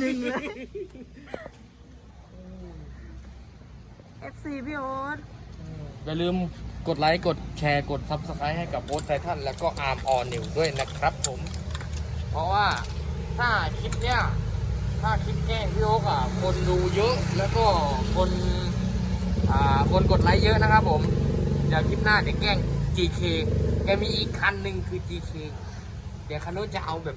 หนึ่งเลย FC พี่โอ๊ตอย่าลืมกดไลค์กดแชร์กดซับสไครต์ให้กับโอ๊ตไททันแล้วก็อาร์มออนิวด้วยนะครับผม เพราะว่าถ้าคลิปเนี้ยถ้าคลิปแกล้งพี่โอ๊กอะคนดูเยอะแล้วก็คนอ่าคนกดไลค์เยอะนะครับผม เดี๋ยวคลิปหน้าเดี๋ยวแกล้ง GK แกมีอีกคันหนึ่งคือ GK เดี๋ยวคันนู้นจะเอาแบบ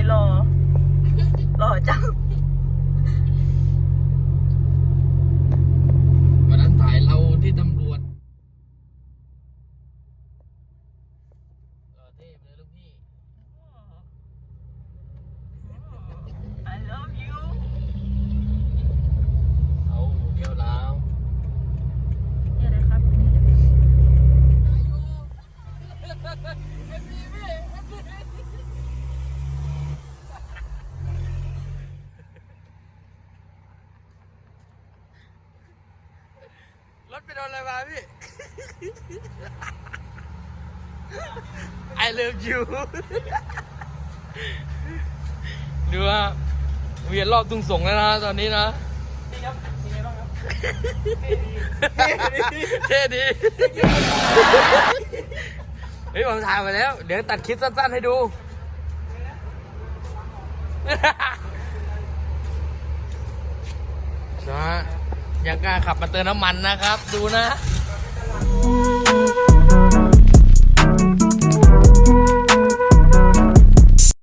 หนอยหล่อหล่อจัง วันนั้นถ่ายเราที่ตำรวจเออเท่เลยลูกพี่ I love you เอาเดียวแล้ว นี่อะไรครับ รถไปโดนอะไรมาพี่ I love you ดูว่าเวียนรอบตุงส่งแล้วนะตอนนี้นะเท่ดีเฮ้ยผมถ่ายมาแล้ว เดี๋ยวตัดคลิปสั้นๆให้ดู นะ ยังกล้าขับมาเติมน้ำมันนะครับ ดูนะ